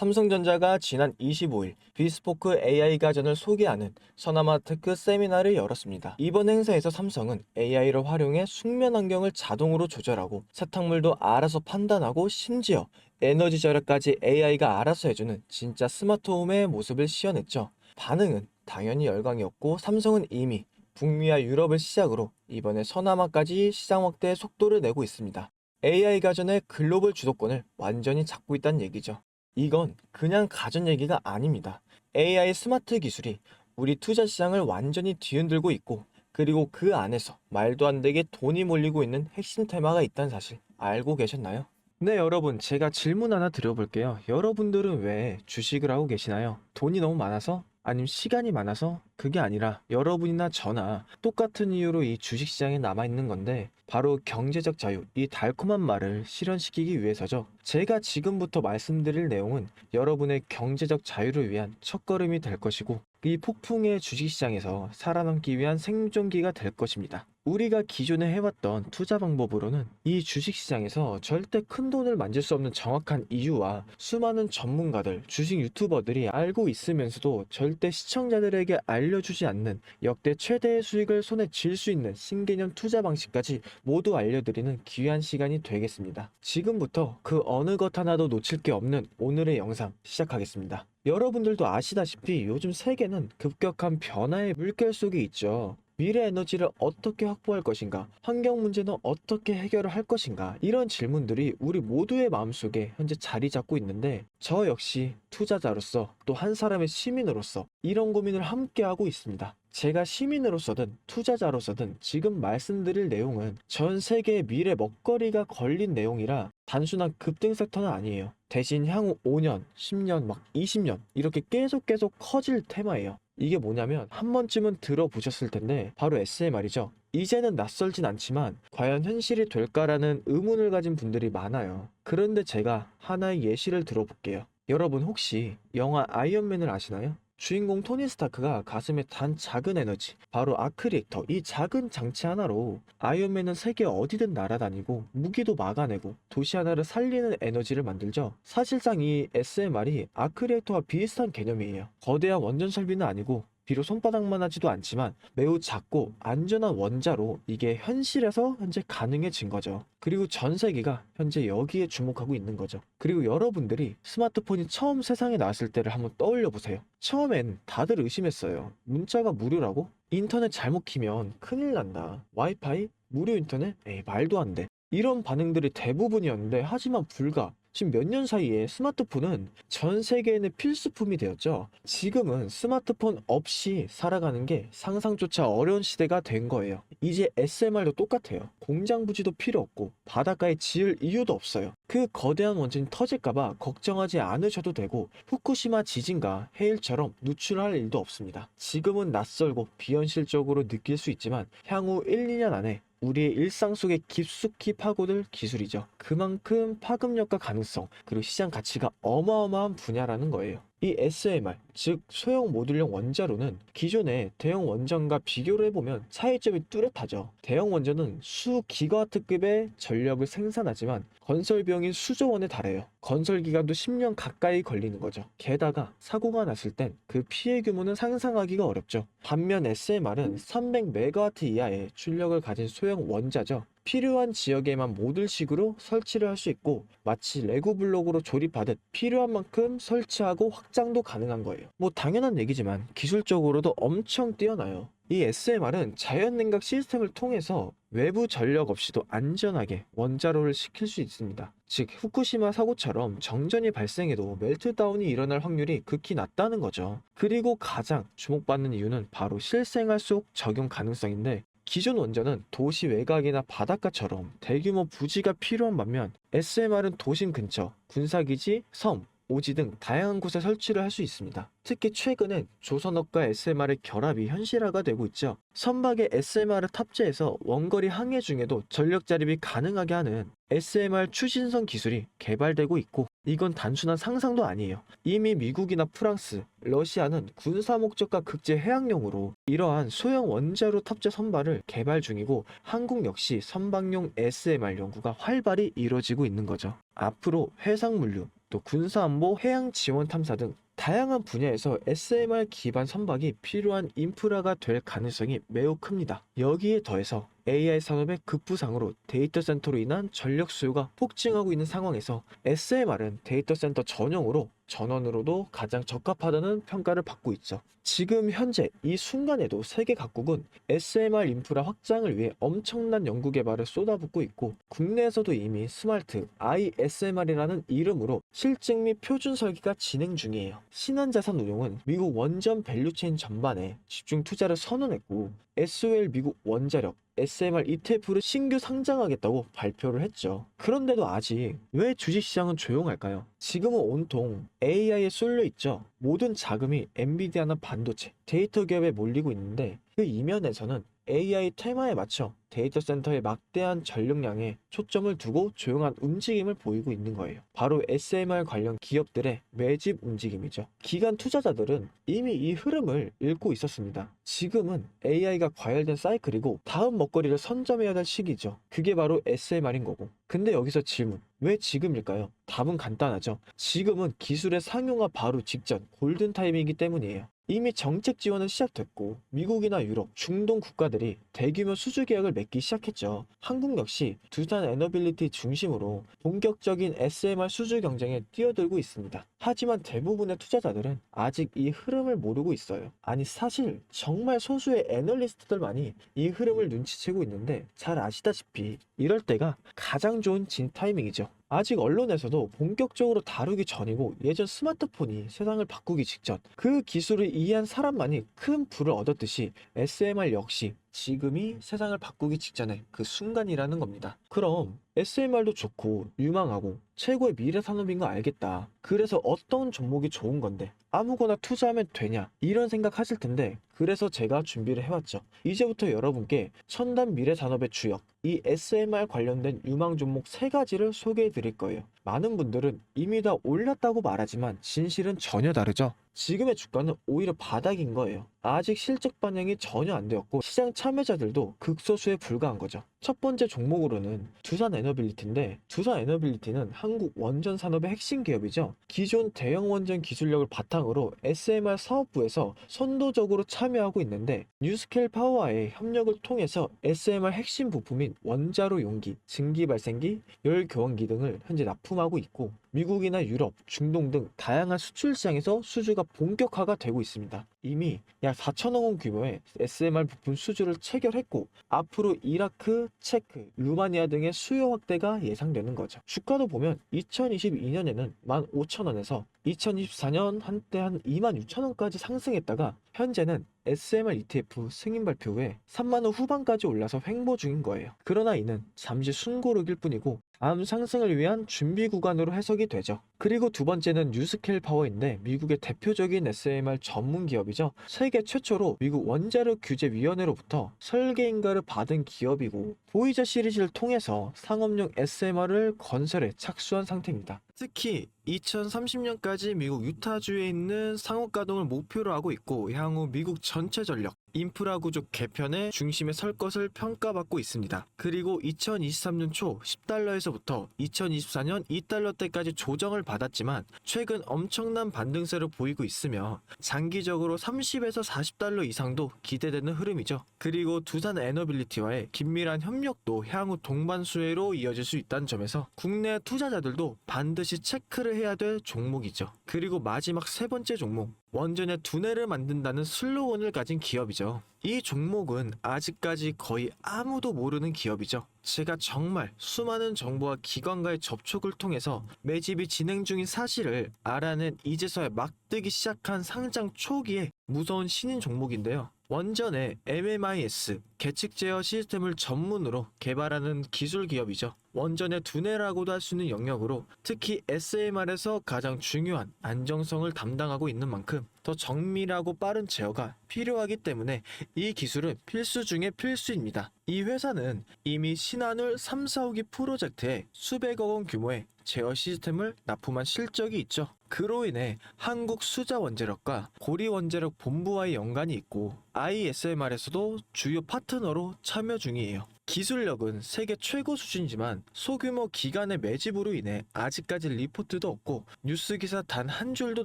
삼성전자가 지난 25일 비스포크 AI 가전을 소개하는 서나마테크 세미나를 열었습니다. 이번 행사에서 삼성은 AI를 활용해 숙면 환경을 자동으로 조절하고 세탁물도 알아서 판단하고 심지어 에너지 절약까지 AI가 알아서 해주는 진짜 스마트홈의 모습을 시연했죠. 반응은 당연히 열광이었고 삼성은 이미 북미와 유럽을 시작으로 이번에 서남아까지 시장 확대의 속도를 내고 있습니다. AI 가전의 글로벌 주도권을 완전히 잡고 있다는 얘기죠. 이건 그냥 가전 얘기가 아닙니다. AI 스마트 기술이 우리 투자 시장을 완전히 뒤흔들고 있고 그리고 그 안에서 말도 안 되게 돈이 몰리고 있는 핵심 테마가 있다는 사실 알고 계셨나요? 네, 여러분, 제가 질문 하나 드려볼게요. 여러분들은 왜 주식을 하고 계시나요? 돈이 너무 많아서? 아니면 시간이 많아서? 그게 아니라 여러분이나 저나 똑같은 이유로 이 주식시장에 남아있는 건데 바로 경제적 자유, 이 달콤한 말을 실현시키기 위해서죠. 제가 지금부터 말씀드릴 내용은 여러분의 경제적 자유를 위한 첫걸음이 될 것이고 이 폭풍의 주식시장에서 살아남기 위한 생존기가 될 것입니다. 우리가 기존에 해왔던 투자 방법으로는 이 주식시장에서 절대 큰 돈을 만질 수 없는 정확한 이유와 수많은 전문가들, 주식 유튜버들이 알고 있으면서도 절대 시청자들에게 알려주지 않는 역대 최대의 수익을 손에 쥘 수 있는 신개념 투자 방식까지 모두 알려드리는 귀한 시간이 되겠습니다. 지금부터 그 어느 것 하나도 놓칠 게 없는 오늘의 영상 시작하겠습니다. 여러분들도 아시다시피 요즘 세계는 급격한 변화의 물결 속에 있죠. 미래 에너지를 어떻게 확보할 것인가? 환경 문제는 어떻게 해결을 할 것인가? 이런 질문들이 우리 모두의 마음속에 현재 자리 잡고 있는데 저 역시 투자자로서 또 한 사람의 시민으로서 이런 고민을 함께 하고 있습니다. 제가 시민으로서든 투자자로서든 지금 말씀드릴 내용은 전 세계의 미래 먹거리가 걸린 내용이라 단순한 급등 섹터는 아니에요. 대신 향후 5년, 10년, 막 20년 이렇게 계속 계속 커질 테마예요. 이게 뭐냐면 한 번쯤은 들어보셨을 텐데 바로 SMR이죠. 이제는 낯설진 않지만 과연 현실이 될까라는 의문을 가진 분들이 많아요. 그런데 제가 하나의 예시를 들어볼게요. 여러분 혹시 영화 아이언맨을 아시나요? 주인공 토니 스타크가 가슴에 단 작은 에너지, 바로 아크리액터, 이 작은 장치 하나로 아이언맨은 세계 어디든 날아다니고 무기도 막아내고 도시 하나를 살리는 에너지를 만들죠. 사실상 이 SMR이 아크리액터와 비슷한 개념이에요. 거대한 원전 설비는 아니고 비록 손바닥만 하지도 않지만 매우 작고 안전한 원자로 이게 현실에서 현재 가능해진 거죠. 그리고 전 세계가 현재 여기에 주목하고 있는 거죠. 그리고 여러분들이 스마트폰이 처음 세상에 나왔을 때를 한번 떠올려 보세요. 처음엔 다들 의심했어요. 문자가 무료라고? 인터넷 잘못 키면 큰일 난다. 와이파이? 무료 인터넷? 에이, 말도 안 돼. 이런 반응들이 대부분이었는데 하지만 불과 지금 몇 년 사이에 스마트폰은 전 세계인의 필수품이 되었죠. 지금은 스마트폰 없이 살아가는 게 상상조차 어려운 시대가 된 거예요. 이제 SMR도 똑같아요. 공장 부지도 필요 없고 바닷가에 지을 이유도 없어요. 그 거대한 원전이 터질까봐 걱정하지 않으셔도 되고 후쿠시마 지진과 해일처럼 누출할 일도 없습니다. 지금은 낯설고 비현실적으로 느낄 수 있지만 향후 1, 2년 안에 우리의 일상 속에 깊숙이 파고들 기술이죠. 그만큼 파급력과 가능성, 그리고 시장 가치가 어마어마한 분야라는 거예요. 이 SMR, 즉 소형 모듈형 원자로는 기존의 대형 원전과 비교를 해보면 차이점이 뚜렷하죠. 대형 원전은 수 기가와트급의 전력을 생산하지만 건설 비용이 수조 원에 달해요. 건설 기간도 10년 가까이 걸리는 거죠. 게다가 사고가 났을 땐 그 피해 규모는 상상하기가 어렵죠. 반면 SMR은 300메가와트 이하의 출력을 가진 소형 원자죠. 필요한 지역에만 모듈 식으로 설치를 할 수 있고 마치 레고 블록으로 조립하듯 필요한 만큼 설치하고 확장도 가능한 거예요. 뭐 당연한 얘기지만 기술적으로도 엄청 뛰어나요. 이 SMR은 자연 냉각 시스템을 통해서 외부 전력 없이도 안전하게 원자로를 식힐 수 있습니다. 즉 후쿠시마 사고처럼 정전이 발생해도 멜트다운이 일어날 확률이 극히 낮다는 거죠. 그리고 가장 주목받는 이유는 바로 실생활 속 적용 가능성인데 기존 원전은 도시 외곽이나 바닷가처럼 대규모 부지가 필요한 반면 SMR은 도심 근처, 군사기지, 섬, 오지 등 다양한 곳에 설치를 할 수 있습니다. 특히 최근엔 조선업과 SMR의 결합이 현실화가 되고 있죠. 선박에 SMR을 탑재해서 원거리 항해 중에도 전력 자립이 가능하게 하는 SMR 추진선 기술이 개발되고 있고 이건 단순한 상상도 아니에요. 이미 미국이나 프랑스, 러시아는 군사 목적과 극제 해양용으로 이러한 소형 원자로 탑재 선박을 개발 중이고 한국 역시 선박용 SMR 연구가 활발히 이루어지고 있는 거죠. 앞으로 해상물류, 또 군사안보, 해양 지원 탐사 등 다양한 분야에서 SMR 기반 선박이 필요한 인프라가 될 가능성이 매우 큽니다. 여기에 더해서 AI 산업의 급부상으로 데이터 센터로 인한 전력 수요가 폭증하고 있는 상황에서 SMR은 데이터 센터 전용으로 전원으로도 가장 적합하다는 평가를 받고 있죠. 지금 현재 이 순간에도 세계 각국은 SMR 인프라 확장을 위해 엄청난 연구 개발을 쏟아붓고 있고 국내에서도 이미 스마트 ISMR이라는 이름으로 실증 및 표준 설계가 진행 중이에요. 신한 자산 운용은 미국 원전 밸류체인 전반에 집중 투자를 선언했고 SOL 미국 원자력 SMR ETF를 신규 상장하겠다고 발표를 했죠. 그런데도 아직 왜 주식시장은 조용할까요? 지금은 온통 AI에 쏠려 있죠. 모든 자금이 엔비디아나 반도체, 데이터 기업에 몰리고 있는데 그 이면에서는 AI 테마에 맞춰 데이터 센터의 막대한 전력량에 초점을 두고 조용한 움직임을 보이고 있는 거예요. 바로 SMR 관련 기업들의 매집 움직임이죠. 기관 투자자들은 이미 이 흐름을 읽고 있었습니다. 지금은 AI가 과열된 사이클이고 다음 먹거리를 선점해야 될 시기죠. 그게 바로 SMR인 거고. 근데 여기서 질문. 왜 지금일까요? 답은 간단하죠. 지금은 기술의 상용화 바로 직전 골든 타임이기 때문이에요. 이미 정책 지원은 시작됐고 미국이나 유럽, 중동 국가들이 대규모 수주 계약을 맺기 시작했죠. 한국 역시 두산 에너빌리티 중심으로 본격적인 SMR 수주 경쟁에 뛰어들고 있습니다. 하지만 대부분의 투자자들은 아직 이 흐름을 모르고 있어요. 아니 사실 정말 소수의 애널리스트들만이 이 흐름을 눈치채고 있는데 잘 아시다시피 이럴 때가 가장 좋은 진 타이밍이죠. 아직 언론에서도 본격적으로 다루기 전이고 예전 스마트폰이 세상을 바꾸기 직전 그 기술을 이해한 사람만이 큰 부를 얻었듯이 SMR 역시 지금이 세상을 바꾸기 직전의 그 순간이라는 겁니다. 그럼 SMR도 좋고 유망하고 최고의 미래 산업인 거 알겠다. 그래서 어떤 종목이 좋은 건데 아무거나 투자하면 되냐 이런 생각 하실 텐데 그래서 제가 준비를 해왔죠. 이제부터 여러분께 첨단 미래 산업의 주역 이 SMR 관련된 유망 종목 세 가지를 소개해 드릴 거예요. 많은 분들은 이미 다 올랐다고 말하지만 진실은 전혀 다르죠. 지금의 주가는 오히려 바닥인 거예요. 아직 실적 반영이 전혀 안 되었고 시장 참여자들도 극소수에 불과한 거죠. 첫 번째 종목으로는 두산 에너빌리티인데 두산 에너빌리티는 한국 원전 산업의 핵심 기업이죠. 기존 대형 원전 기술력을 바탕으로 SMR 사업부에서 선도적으로 참여하고 있는데 뉴스케일 파워와의 협력을 통해서 SMR 핵심 부품인 원자로 용기, 증기 발생기, 열 교환기 등을 현재 납품하고 있고 미국이나 유럽, 중동 등 다양한 수출 시장에서 수주가 본격화가 되고 있습니다. 이미 약 4천억 원 규모의 SMR 부품 수주를 체결했고 앞으로 이라크, 체크, 루마니아 등의 수요 확대가 예상되는 거죠. 주가도 보면 2022년에는 15,000원에서 2024년 한때 한 26,000원까지 상승했다가 현재는 SMR ETF 승인 발표 후에 3만원 후반까지 올라서 횡보 중인 거예요. 그러나 이는 잠시 순고르기일 뿐이고 다음 상승을 위한 준비 구간으로 해석이 되죠. 그리고 두 번째는 뉴스케일 파워인데 미국의 대표적인 SMR 전문 기업이죠. 세계 최초로 미국 원자력 규제 위원회로부터 설계 인가를 받은 기업이고 보이저 시리즈를 통해서 상업용 SMR을 건설에 착수한 상태입니다. 특히 2030년까지 미국 유타주에 있는 상업 가동을 목표로 하고 있고 향후 미국 전체 전력 인프라 구조 개편의 중심에 설 것을 평가받고 있습니다. 그리고 2023년 초 10달러에서부터 2024년 2달러대까지 조정을 받았지만 최근 엄청난 반등세를 보이고 있으며 장기적으로 30에서 40달러 이상도 기대되는 흐름이죠. 그리고 두산 에너빌리티와의 긴밀한 협력도 향후 동반 수혜로 이어질 수 있다는 점에서 국내 투자자들도 반드시 체크를 해야 될 종목이죠. 그리고 마지막 세 번째 종목 원전의 두뇌를 만든다는 슬로건을 가진 기업이죠. 이 종목은 아직까지 거의 아무도 모르는 기업이죠. 제가 정말 수많은 정보와 기관과의 접촉을 통해서 매집이 진행 중인 사실을 알아낸 이제서야 막 뜨기 시작한 상장 초기에 무서운 신인 종목인데요. 원전의 MMIS 계측 제어 시스템을 전문으로 개발하는 기술 기업이죠. 원전의 두뇌라고도 할 수 있는 영역으로 특히 SMR에서 가장 중요한 안정성을 담당하고 있는 만큼 더 정밀하고 빠른 제어가 필요하기 때문에 이 기술은 필수 중의 필수입니다. 이 회사는 이미 신한울 3, 4호기 프로젝트에 수백억 원 규모의 제어 시스템을 납품한 실적이 있죠. 그로 인해 한국 수자 원자력과 고리 원자력 본부와의 연관이 있고 ISMR에서도 주요 파트너로 참여 중이에요. 기술력은 세계 최고 수준이지만 소규모 기관의 매집으로 인해 아직까지 리포트도 없고 뉴스 기사 단 한 줄도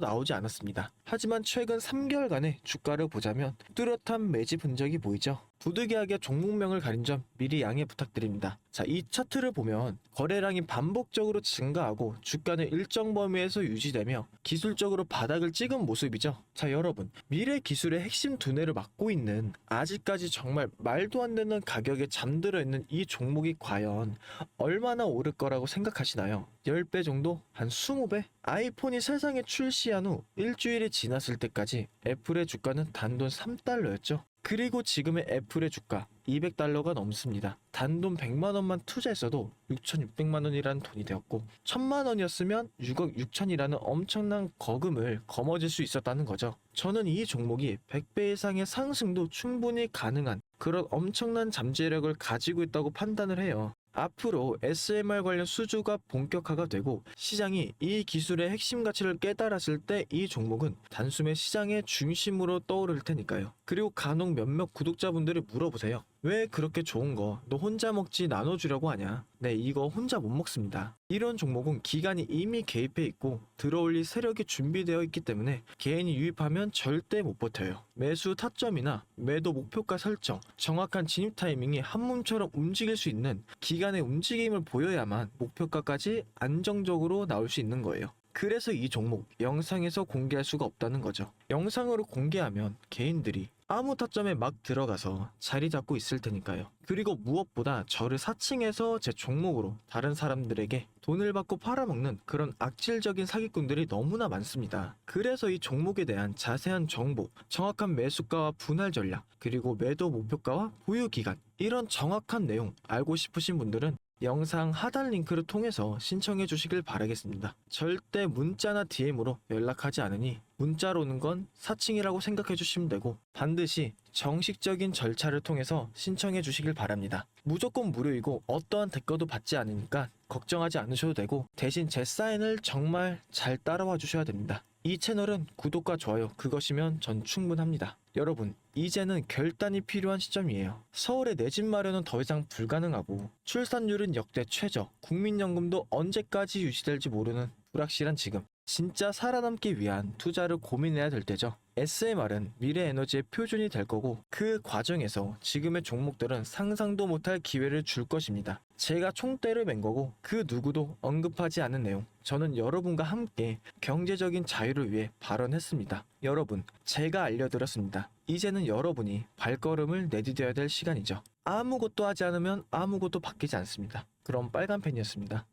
나오지 않았습니다. 하지만 최근 3개월간의 주가를 보자면 뚜렷한 매집 흔적이 보이죠. 부득이하게 종목명을 가린 점 미리 양해 부탁드립니다. 자, 이 차트를 보면 거래량이 반복적으로 증가하고 주가는 일정 범위에서 유지되며 기술적으로 바닥을 찍은 모습이죠. 자, 여러분, 미래 기술의 핵심 두뇌를 맡고 있는 아직까지 정말 말도 안 되는 가격에 잠들어 있는 이 종목이 과연 얼마나 오를 거라고 생각하시나요? 10배 정도? 한 20배? 아이폰이 세상에 출시한 후 일주일이 지났을 때까지 애플의 주가는 단돈 3달러였죠. 그리고 지금의 애플의 주가 200달러가 넘습니다. 단돈 100만 원만 투자했어도 6,600만 원이라는 돈이 되었고 1,000만 원이었으면 6억 6천이라는 엄청난 거금을 거머쥘 수 있었다는 거죠. 저는 이 종목이 100배 이상의 상승도 충분히 가능한 그런 엄청난 잠재력을 가지고 있다고 판단을 해요. 앞으로 SMR 관련 수주가 본격화가 되고 시장이 이 기술의 핵심 가치를 깨달았을 때 이 종목은 단숨에 시장의 중심으로 떠오를 테니까요. 그리고 간혹 몇몇 구독자분들이 물어보세요. 왜 그렇게 좋은 거 너 혼자 먹지 나눠주려고 하냐? 네, 이거 혼자 못 먹습니다. 이런 종목은 기간이 이미 개입해 있고 들어올릴 세력이 준비되어 있기 때문에 개인이 유입하면 절대 못 버텨요. 매수 타점이나 매도 목표가 설정, 정확한 진입 타이밍이 한 몸처럼 움직일 수 있는 기간의 움직임을 보여야만 목표가까지 안정적으로 나올 수 있는 거예요. 그래서 이 종목 영상에서 공개할 수가 없다는 거죠. 영상으로 공개하면 개인들이 아무 타점에 막 들어가서 자리 잡고 있을 테니까요. 그리고 무엇보다 저를 사칭해서 제 종목으로 다른 사람들에게 돈을 받고 팔아먹는 그런 악질적인 사기꾼들이 너무나 많습니다. 그래서 이 종목에 대한 자세한 정보, 정확한 매수가와 분할 전략, 그리고 매도 목표가와 보유 기간, 이런 정확한 내용 알고 싶으신 분들은 영상 하단 링크를 통해서 신청해 주시길 바라겠습니다. 절대 문자나 DM으로 연락하지 않으니 문자로 오는 건 사칭이라고 생각해 주시면 되고 반드시 정식적인 절차를 통해서 신청해 주시길 바랍니다. 무조건 무료이고 어떠한 대가도 받지 않으니까 걱정하지 않으셔도 되고 대신 제 사인을 정말 잘 따라와 주셔야 됩니다. 이 채널은 구독과 좋아요 그것이면 전 충분합니다. 여러분 이제는 결단이 필요한 시점이에요. 서울의 내 집 마련은 더 이상 불가능하고 출산율은 역대 최저, 국민연금도 언제까지 유지될지 모르는 불확실한 지금. 진짜 살아남기 위한 투자를 고민해야 될 때죠. SMR은 미래 에너지의 표준이 될 거고 그 과정에서 지금의 종목들은 상상도 못할 기회를 줄 것입니다. 제가 총대를 맨 거고 그 누구도 언급하지 않은 내용. 저는 여러분과 함께 경제적인 자유를 위해 발언했습니다. 여러분, 제가 알려드렸습니다. 이제는 여러분이 발걸음을 내디뎌야 될 시간이죠. 아무것도 하지 않으면 아무것도 바뀌지 않습니다. 그럼 빨간 펜이었습니다.